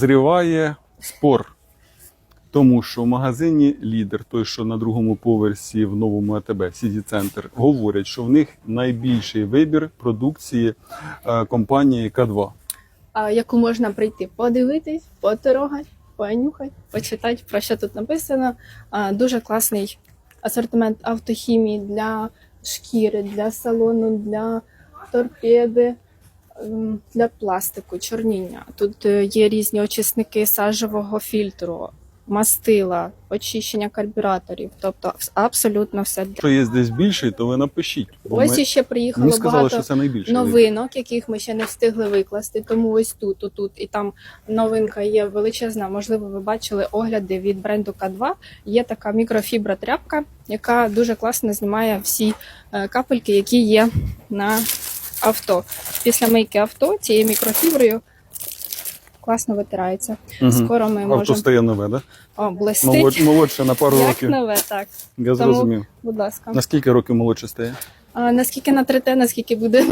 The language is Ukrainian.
Зриває спор, тому що в магазині лідер, той, що на другому поверсі в новому АТБ, Сіді Центр, говорять, що в них найбільший вибір продукції е, компанії К2. а, яку можна прийти подивитись, поторогати, понюхати, почитати, про що тут написано. Дуже класний асортимент автохімії для шкіри, для салону, для торпеди, для пластику, чорніння. Тут е, є різні очисники сажевого фільтру, мастила, очищення карбюраторів, тобто абсолютно все. Якщо є десь більший, то ви напишіть. Бо Ось ми, іще приїхало сказали, багато що це новинок, яких ми ще не встигли викласти. Тому ось тут, отут, і там новинка є величезна. Можливо, ви бачили огляди від бренду К2. Є така мікрофібра тряпка, яка дуже класно знімає всі е, капельки, які є на авто. Після мийки авто цією мікрофіброю класно витирається. Угу. Скоро ми Авто можемо стає нове, да? О, блистить. Молод, молодше на пару Як років. нове, так. Я зрозумів. Будь ласка. Наскільки років молодше стає? А наскільки на 3Т, наскільки буде